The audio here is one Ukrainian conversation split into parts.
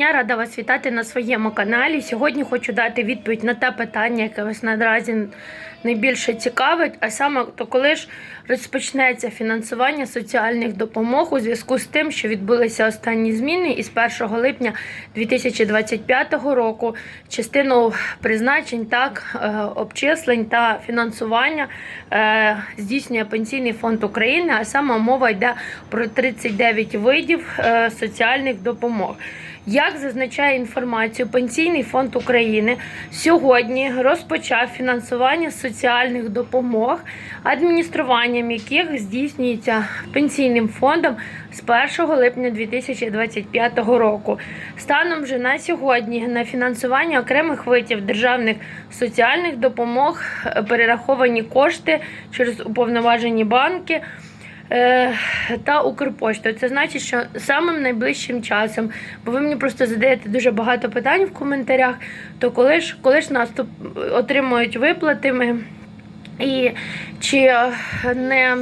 Я рада вас вітати на своєму каналі. Сьогодні хочу дати відповідь на те питання, яке вас наразі найбільше цікавить. А саме то коли ж розпочнеться фінансування соціальних допомог у зв'язку з тим, що відбулися останні зміни, і з 1 липня 2025 року частину призначень, так е, обчислень та фінансування е, здійснює Пенсійний фонд України. А саме мова йде про 39 видів е, соціальних допомог. Як зазначає інформацію, Пенсійний фонд України сьогодні розпочав фінансування соціальних допомог, адмініструванням яких здійснюється пенсійним фондом з 1 липня 2025 року. Станом вже на сьогодні на фінансування окремих видів державних соціальних допомог е, перераховані кошти через уповноважені банки. Е, та Укрпоштою. Це значить, що самим найближчим часом, бо ви мені просто задаєте дуже багато питань в коментарях, то коли ж, коли ж нас отримують виплати, ми, і чи е, не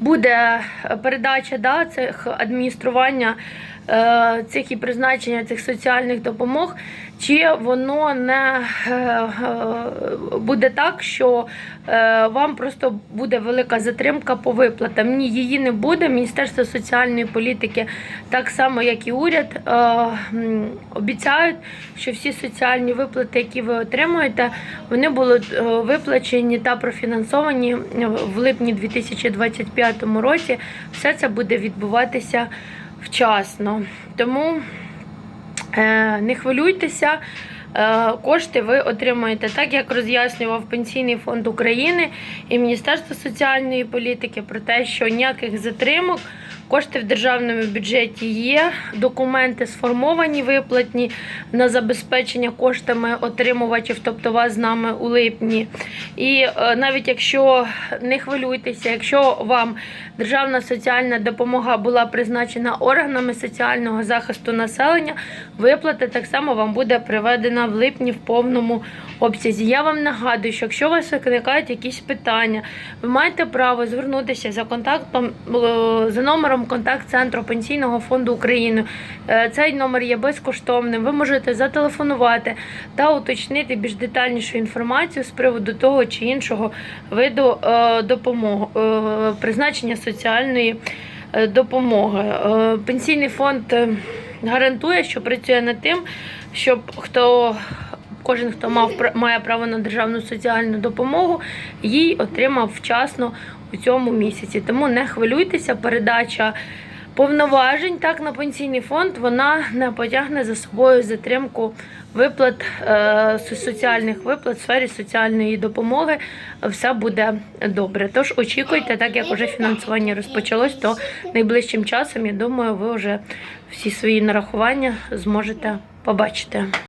буде передача да, цих адміністрування цих і призначення цих соціальних допомог, чи воно не е, е, буде так, що е, вам просто буде велика затримка по виплатам. Ні, її не буде. Міністерство соціальної політики, так само як і уряд, е, обіцяють, що всі соціальні виплати, які ви отримуєте, вони будуть е, виплачені та профінансовані в липні 2025 році. Все це буде відбуватися вчасно. Тому е, не хвилюйтеся. Е, Кошти ви отримаєте так, як роз'яснював Пенсійний фонд України і Міністерство соціальної політики про те, що ніяких затримок, кошти в державному бюджеті є, документи сформовані, виплатні на забезпечення коштами отримувачів, тобто вас з нами у липні. І е, навіть якщо не хвилюйтеся, якщо вам державна соціальна допомога була призначена органами соціального захисту населення, виплата так само вам буде приведена в липні в повному обсязі. Я вам нагадую, що якщо у вас виникають якісь питання, ви маєте право звернутися за контактом е, за номером контакт-центру Пенсійного фонду України. Е, Цей номер є безкоштовним. Ви можете зателефонувати та уточнити більш детальнішу інформацію з приводу того чи іншого виду е, допомоги, призначення соціальної допомоги. Пенсійний фонд гарантує, що працює над тим, щоб хто. Кожен, хто мав має право на державну соціальну допомогу, їй отримав вчасно у цьому місяці. Тому не хвилюйтеся, передача повноважень так на пенсійний фонд вона не потягне за собою затримку виплат е, соціальних виплат в сфері соціальної допомоги. Все буде добре. Тож очікуйте, так як вже фінансування розпочалось, то найближчим часом я думаю, ви вже всі свої нарахування зможете побачити.